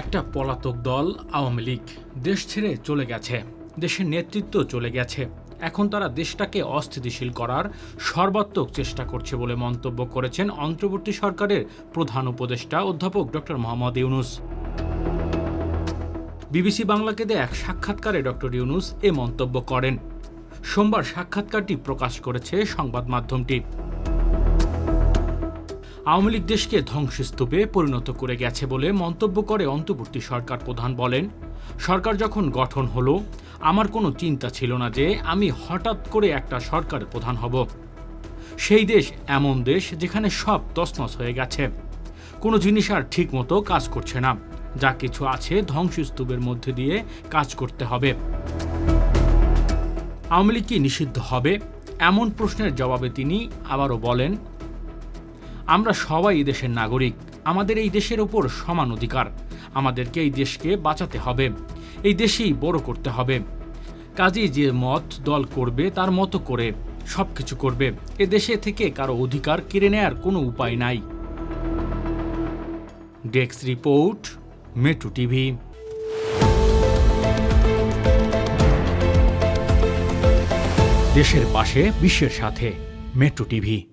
একটা পলাতক দল আওয়ামী লীগ দেশ ছেড়ে চলে গেছে, দেশের নেতৃত্ব চলে গেছে। এখন তারা দেশটাকে অস্থিতিশীল করার সর্বাত্মক চেষ্টা করছে বলে মন্তব্য করেছেন অন্তর্বর্তী সরকারের প্রধান উপদেষ্টা অধ্যাপক ডক্টর মোহাম্মদ ইউনুস। বিবিসি বাংলাকে দেয়া এক সাক্ষাৎকারে ডক্টর ইউনুস এ মন্তব্য করেন। সোমবার সাক্ষাৎকারটি প্রকাশ করেছে সংবাদ মাধ্যমটি। আওয়ামী লীগ দেশকে ধ্বংসস্তূপে পরিণত করে গেছে বলে মন্তব্য করে অন্তর্বর্তী সরকার প্রধান বলেন, সরকার যখন গঠন হলো, আমার কোনো চিন্তা ছিল না যে আমি হঠাৎ করে একটা সরকার প্রধান হব। সেই দেশ এমন দেশ যেখানে সব তছনছ হয়ে গেছে। কোনো জিনিস আর ঠিক মতো কাজ করছে না। যা কিছু আছে ধ্বংসস্তূপের মধ্যে দিয়ে কাজ করতে হবে। আওয়ামী লীগ কি নিষিদ্ধ হবে? এমন প্রশ্নের জবাবে তিনি আবারও বলেন আমরা সবাই এই দেশের নাগরিক। আমাদের এই দেশের ওপর সমান অধিকার। আমাদেরকে এই দেশকে বাঁচাতে হবে। এই দেশেই বড় করতে হবে। কাজেই যে মত দল করবে, তার মতো করে সব কিছু করবে। এ দেশে থেকে কারও অধিকার কেড়ে নেয়ার কোনো উপায় নাই। ডেক্স রিপোর্ট, মেট্রো টিভি। দেশের পাশে, বিশ্বের সাথে, মেট্রো টিভি।